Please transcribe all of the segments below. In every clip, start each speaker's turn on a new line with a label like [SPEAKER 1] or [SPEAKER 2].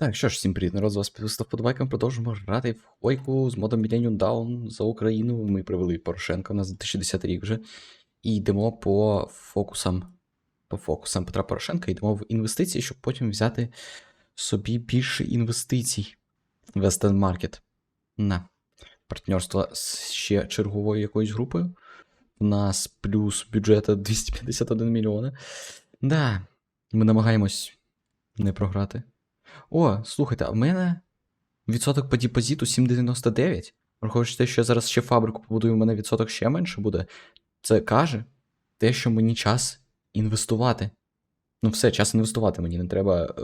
[SPEAKER 1] Так, що ж, всім привіт, народ, з вас підписав подобайком, продовжуємо грати в Хойку з модом Millennium Down за Україну. Ми привели Порошенка, у нас 2010 рік вже. І йдемо по фокусам, по фокусам Петра Порошенка, йдемо в інвестиції, щоб потім взяти собі більше інвестицій. Western Market. На. Партнерство з ще черговою якоюсь групою. У нас плюс бюджета 251 мільйони. Да, ми намагаємось не програти. О, слухайте, а в мене відсоток по депозиту 7,99. Враховуючи те, що я зараз ще фабрику побудую, в мене відсоток ще менше буде. Це каже те, що мені час інвестувати. Ну, все, час інвестувати, мені не треба е,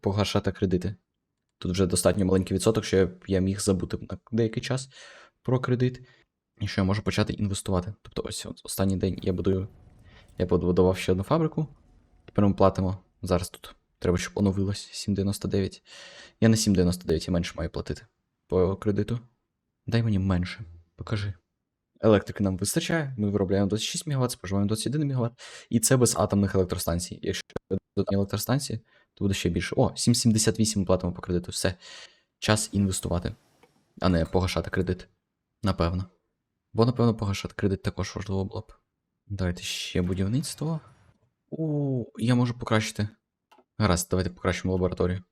[SPEAKER 1] погашати кредити. Тут вже достатньо маленький відсоток, що я, міг забути на деякий час про кредит. І що я можу почати інвестувати. Тобто, ось останній день я будую. Я побудував ще одну фабрику. Тепер ми платимо. Зараз тут Треба, щоб оновилось 7,99. Я на 7,99 я менше маю платити по кредиту. Дай мені менше. Покажи. Електрики нам вистачає, ми виробляємо 26 МВт, споживаємо 21 МВт. І це без атомних електростанцій. Якщо додатні електростанції, то буде ще більше. О, 7,78 ми платимо по кредиту. Все. Час інвестувати, а не погашати кредит. Напевно. Бо, напевно, погашати кредит також важливо було б. Давайте ще будівництво. О, я можу покращити. Гаразд, давайте покращимо лабораторію.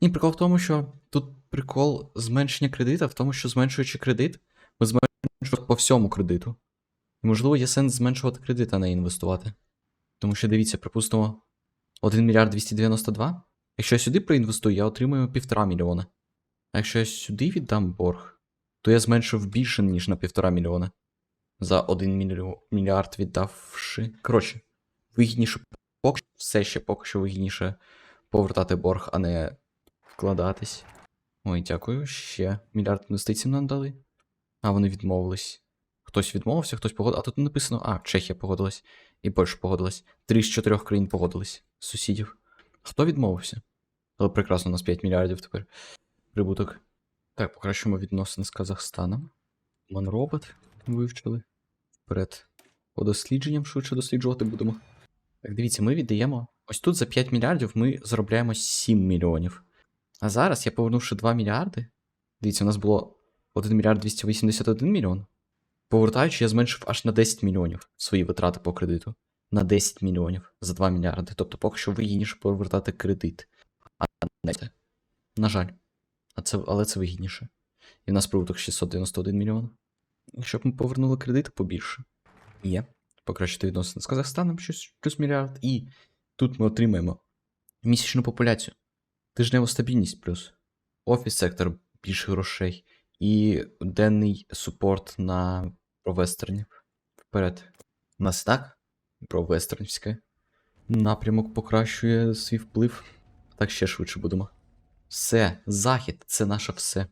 [SPEAKER 1] Ні, прикол в тому, що тут прикол зменшення кредита, в тому, що зменшуючи кредит, ми зменшуємо по всьому кредиту. І, можливо, є сенс зменшувати кредит, а не інвестувати. Тому що дивіться, припустимо, 1 мільярд 292. Якщо я сюди проінвестую, я отримаю 1,5 мільйона. А якщо я сюди віддам борг, то я зменшив більше, ніж на 1,5 мільйона. За 1 мільярд віддавши. Коротше, вигідніше поки все ще поки що вигідніше повертати борг, а не вкладатись. Ой, дякую. Ще мільярд інвестицій нам дали. А вони відмовились. Хтось відмовився, хтось погодився. А тут написано: а, Чехія погодилась. І Польща погодилась. Три з чотирьох країн погодились. з Сусідів. Хто відмовився? Але прекрасно, у нас 5 мільярдів тепер. Прибуток. Так, покращуємо відносини з Казахстаном. Манробот вивчили. Вперед. По дослідженням швидше досліджувати будемо. Так, дивіться, ми віддаємо. Ось тут за 5 мільярдів ми заробляємо 7 мільйонів. А зараз я повернувши 2 мільярди. Дивіться, у нас було 1 мільярд 281 мільйон. Повертаючи, я зменшив аж на 10 мільйонів свої витрати по кредиту. На 10 мільйонів за 2 мільярди. Тобто поки що вигідніше повертати кредит. А не це. На жаль. А це, але це вигідніше. І в нас прибуток 691 мільйон. Якщо б ми повернули кредит побільше. Є покращити відносини з Казахстаном щось плюс мільярд, і тут ми отримаємо місячну популяцію, тижневу стабільність плюс, офіс сектор більше грошей, і денний супорт на провестернів. Вперед. У нас так провестернівське. Напрямок покращує свій вплив. Так ще швидше будемо. Все, захід це наше все.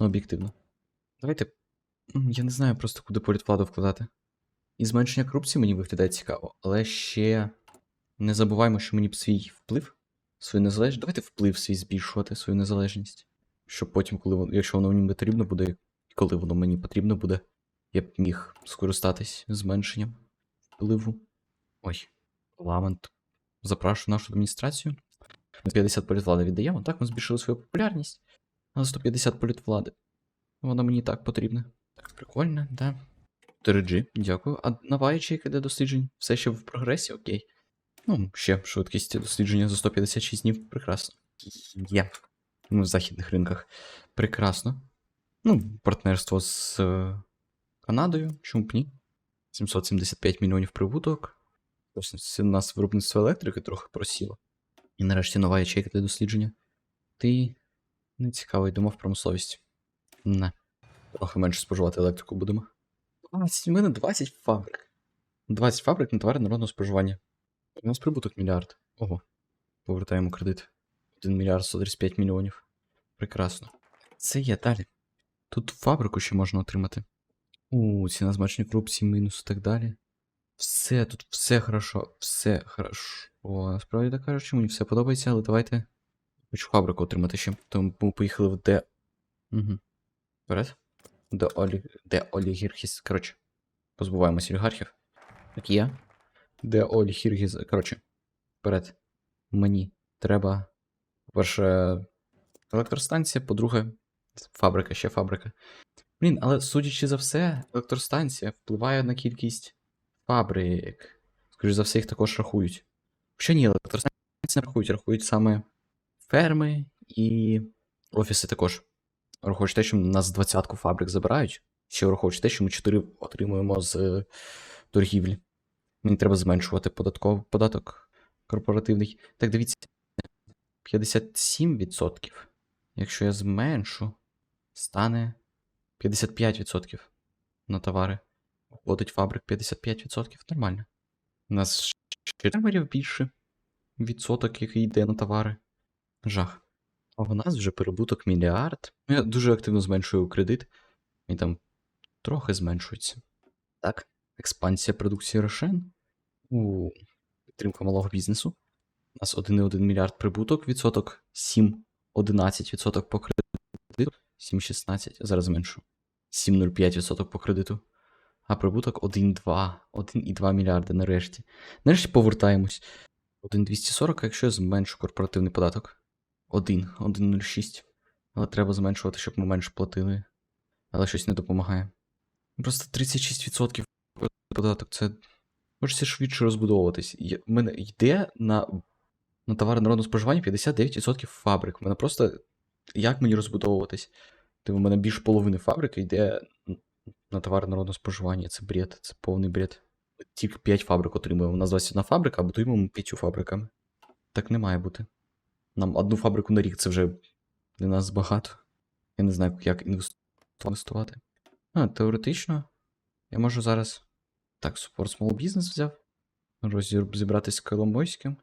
[SPEAKER 1] Ну, об'єктивно. Давайте. Я не знаю просто, куди політвладу вкладати. І зменшення корупції мені виглядає цікаво, але ще не забуваємо, що мені б свій вплив, свою незалежність. Давайте вплив свій збільшувати, свою незалежність. Щоб потім, коли воно, якщо воно мені потрібно буде, і коли воно мені потрібно буде, я б міг скористатись зменшенням впливу. Ой, парламент. Запрошую нашу адміністрацію. 50 політвлади віддаємо. Так, ми збільшили свою популярність. Але 150 політвлади. Воно мені і так потрібне. Так, прикольно, да. 3G, дякую. А нова ячейка для досліджень все ще в прогресі, окей. Ну, ще швидкість дослідження за 156 днів. Прекрасно. Є. Ну, в західних ринках. Прекрасно. Ну, партнерство з е, Канадою, чому б ні? 775 мільйонів прибуток. Ось у нас виробництво електрики трохи просіло. І нарешті нова ячейка для дослідження. Ти не цікавий, думав промисловість. Не. Трохи менше споживати електрику будемо. 20, у мене 20 фабрик. 20 фабрик на товари народного споживання. У нас прибуток мільярд. Ого. Повертаємо кредит. 1 мільярд 135 мільйонів. Прекрасно. Це є далі. Тут фабрику ще можна отримати. У, ціна зменшення корупції, мінус і так далі. Все, тут все хорошо, все хорошо. Насправді так кажучи, мені все подобається, але давайте. Хочу фабрику отримати ще. Тому поїхали в Д. Угу. Вперед. Де, олі... Де олігархіс. Коротше, позбуваємось олігархів. Так є. Де олігархіс. Коротше, вперед. Мені треба. По-перше, електростанція, по-друге, фабрика, ще фабрика. Блін, але судячи за все, електростанція впливає на кількість фабрик. Скоріше за все, їх також рахують. Що ні, електростанції не рахують, рахують саме ферми і офіси також. Враховуючи те, що нас двадцятку фабрик забирають, ще враховуючи те, що ми 4 отримуємо з е, торгівлі. Мені треба зменшувати податковий податок корпоративний. Так, дивіться, 57%. Якщо я зменшу, стане 55% на товари. Входить фабрик 55%. Нормально. У нас ще більше. Відсоток, який йде на товари. Жах. А в нас вже перебуток мільярд. Ну, Я дуже активно зменшую кредит. І там трохи зменшується. Так, експансія продукції Рошен. У підтримка малого бізнесу. У нас 1,1 мільярд прибуток, відсоток 7, 11 відсоток по кредиту, 7,16, зараз зменшу. 7,05 відсоток по кредиту. А прибуток 1,2, 1,2 мільярди нарешті. Нарешті повертаємось. 1,240, якщо я зменшу корпоративний податок. 1, 1,06. Але треба зменшувати, щоб ми менше платили. Але щось не допомагає. Просто 36% податок це. Хочеться швидше розбудовуватись. В мене йде на, на товари народного споживання 59% фабрик. У мене просто. Як мені розбудовуватись? Типу, у мене більше половини фабрики йде на товари народного споживання. Це бред, це повний бред. Ми Тільки 5 фабрик отримуємо. У нас 21 фабрика, а будуємо 5 фабриками. Так не має бути. Нам одну фабрику на рік це вже для нас багато. Я не знаю, як інвесту- інвестувати. А, теоретично. Я можу зараз. Так, Support Small Business взяв. Розібратись з Коломойським.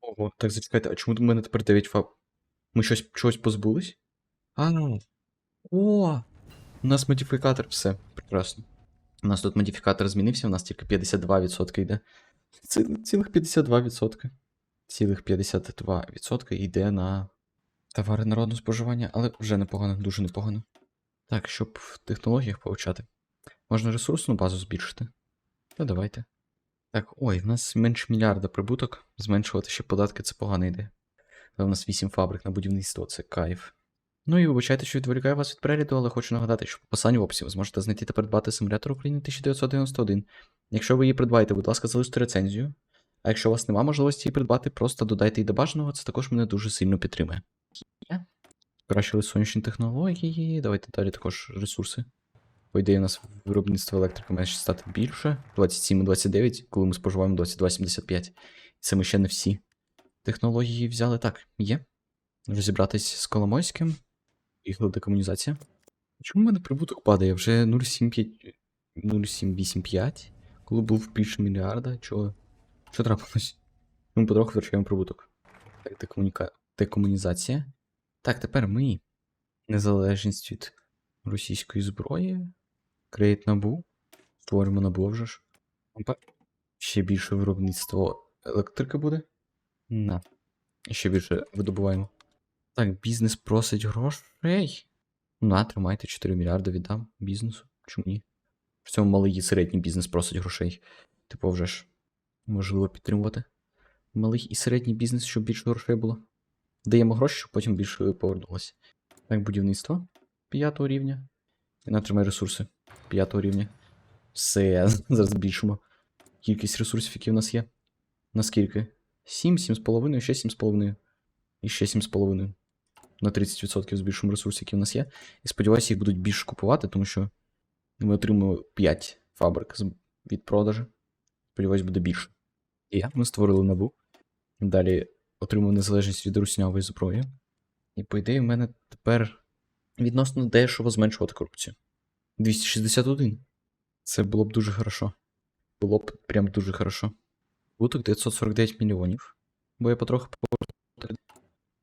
[SPEAKER 1] Ого, так зачекайте, а чому до мене тепер 9 фаб? Ми щось чогось позбулись? А, о! У нас модифікатор, все, прекрасно. У нас тут модифікатор змінився, у нас тільки 52% йде. Це цілих 52%. Цілих 52% йде на товари народного споживання, але вже непогано, дуже непогано. Так, щоб в технологіях повчати. Можна ресурсну базу збільшити. Та давайте. Так, ой, в нас менше мільярда прибуток. Зменшувати ще податки це погана ідея. Але в нас 8 фабрик на будівництво, це кайф. Ну і вибачайте, що відволікаю вас від перегляду, але хочу нагадати, що по посиланню в описі ви зможете знайти та придбати симулятор України 1991. Якщо ви її придбаєте, будь ласка, залиште рецензію. А якщо у вас нема можливості її придбати, просто додайте її до бажаного, це також мене дуже сильно підтримує. Покращили сонячні технології. Давайте далі також ресурси. По ідеї, у нас виробництво електрики має ще стати більше. 27-29, коли ми споживаємо 22,75. Це ми ще не всі технології взяли. Так, є. Розібратись з Коломойським. Їхала декомунізація. Чому в мене прибуток падає? Вже 0,75 0,785, коли був більше мільярда. Чого? Що трапилось? Ми потроху втрачаємо прибуток. Декомуніка... декомунізація. Так, тепер ми. Незалежність від російської зброї. Кредит набу. Створюємо набу вже ж. Ще більше виробництво електрики буде. На. Ще більше видобуваємо. Так, бізнес просить грошей. На, тримайте 4 мільярди віддам бізнесу. Чому ні? В цьому малий і середній бізнес просить грошей. Типу, вже ж можливо підтримувати. Малий і середній бізнес, щоб більше грошей було. Даємо гроші, щоб потім більше повернулося. Так, будівництво 5 рівня. І натримай ресурси 5 рівня. Все, зараз збільшимо. Кількість ресурсів, які в нас є. Наскільки? 7, 7,5, ще 7,5. І ще 7,5. На 30% збільшимо ресурси, які в нас є. І сподіваюся, їх будуть більше купувати, тому що ми отримуємо 5 фабрик від продажу. Сподіваюсь, буде більше. І ми створили набу. Далі отримав незалежність від руснявої зброї. І, по ідеї, в мене тепер відносно дешево зменшувати корупцію. 261. Це було б дуже хорошо. Було б прям дуже хорошо. Буток 949 мільйонів. Бо я потроху повертаю.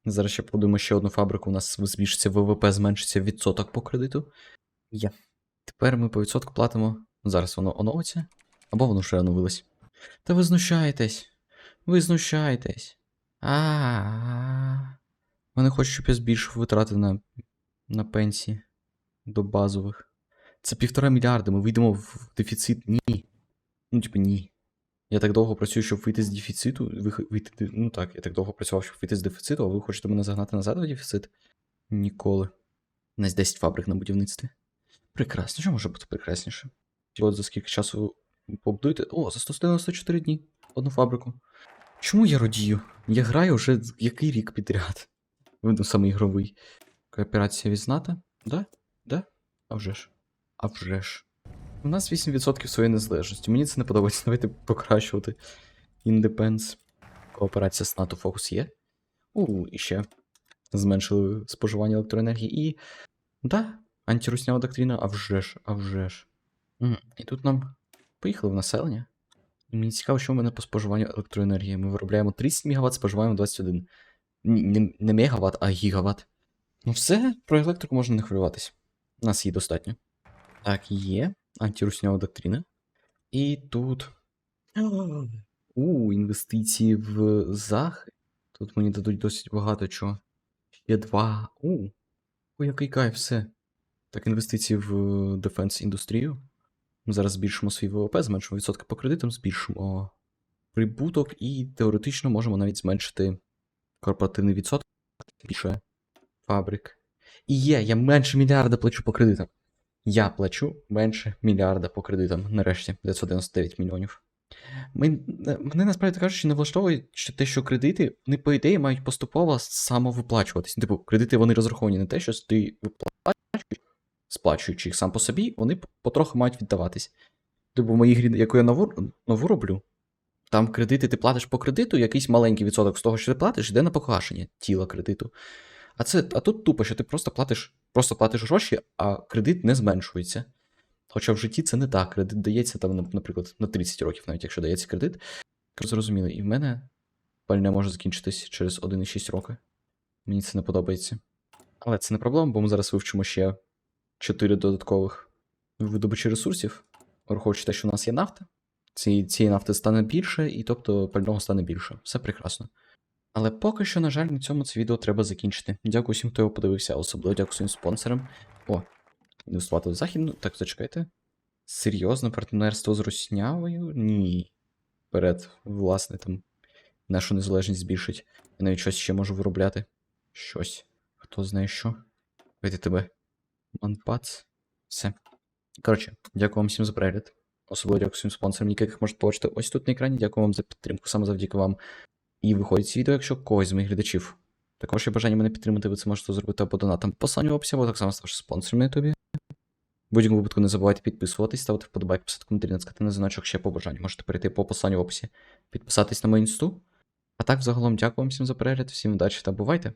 [SPEAKER 1] Зараз ще подумаю ще одну фабрику. У нас збільшиться ВВП, зменшиться відсоток по кредиту. Є. Тепер ми по відсотку платимо. Зараз воно оновиться. Або воно вже оновилось. Та ви знущаєтесь. Ви знущаєтесь. А. Вони хочуть, щоб я збільшив витрати на, на пенсії до базових. Це півтора мільярда, ми вийдемо в дефіцит. Ні. Ну, типу, ні. Я так довго працюю, щоб вийти з дефіциту. Вийти, ну так, я так довго працював, щоб вийти з дефіциту, а ви хочете мене загнати назад в дефіцит? Ніколи. У нас 10 фабрик на будівництві. Прекрасно, що може бути прекрасніше? От за скільки часу побудуєте? О, за 194 дні. Одну фабрику. Чому я радію? Я граю вже який рік підряд. Видно саме ігровий. Кооперація відзната? Да? Да? А вже ж. А вже ж. У нас 8% своєї незалежності. Мені це не подобається. Давайте покращувати. Індепенс. Кооперація з НАТО фокус є. У, і ще. Зменшили споживання електроенергії. І. Да, антируснява доктрина, а вже ж, а вже ж. І тут нам поїхали в населення. Мені цікаво, що в мене по споживанню електроенергії. Ми виробляємо 30 МВт, споживаємо 21. Не, не мегаватт, а гігаватт. Ну все, про електрику можна не хвилюватись. Нас її достатньо. Так, є. Антируснява доктрина. І тут. У, інвестиції в захист. Тут мені дадуть досить багато чого. Ще два. У. Ой, який кайф, все. Так, інвестиції в дефенс індустрію. Ми зараз збільшимо свій ВВП, зменшимо відсотки по кредитам, збільшимо прибуток і теоретично можемо навіть зменшити корпоративний відсоток більше фабрик. І є, я менше мільярда плачу по кредитам. Я плачу менше мільярда по кредитам. Нарешті 999 мільйонів. Мене насправді кажучи, не влаштовує що те, що кредити, вони, по ідеї, мають поступово самовиплачуватись. Типу, кредити вони розраховані на те, що ти виплачуєш, сплачуючи їх сам по собі, вони потроху мають віддаватись. Типу, в моїй грі, яку я нову, нову роблю, там кредити ти платиш по кредиту, якийсь маленький відсоток з того, що ти платиш, йде на погашення тіла кредиту. А це, а тут тупо, що ти просто платиш, просто платиш гроші, а кредит не зменшується. Хоча в житті це не так. Кредит дається там, наприклад, на 30 років, навіть якщо дається кредит. Зрозуміло, і в мене пальне може закінчитись через 1,6 роки. Мені це не подобається. Але це не проблема, бо ми зараз вивчимо ще 4 додаткових видобичі ресурсів, враховуючи те, що у нас є нафта. Ці, цієї нафти стане більше, і тобто пального стане більше. Все прекрасно. Але поки що, на жаль, на цьому це відео треба закінчити. Дякую всім, хто його подивився, особливо дякую своїм спонсорам. О, інвестувати в західну. Так, зачекайте. Серйозне партнерство з Руснявою? Ні. Вперед, власне, там нашу незалежність збільшить. Я навіть щось ще можу виробляти. Щось. Хто знає що. Вийти тебе. Манпац. Все. Коротше, дякую вам всім за перегляд. Особливо дякую всім спонсорам, яких можете побачити ось тут на екрані. Дякую вам за підтримку, саме завдяки вам. І виходить з відео, якщо когось з моїх глядачів. Також є бажання мене підтримати, ви це можете зробити або донатом по в описі, або так само ставши спонсором на ютубі. Будь-якому випадку не забувайте підписуватись, ставити вподобайки, писати коментарі, натискати на дзвіночок ще по бажанню. Можете перейти по посиланню в описі, підписатись на мою інсту. А так, взагалом, дякую вам всім за перегляд, всім удачі та бувайте!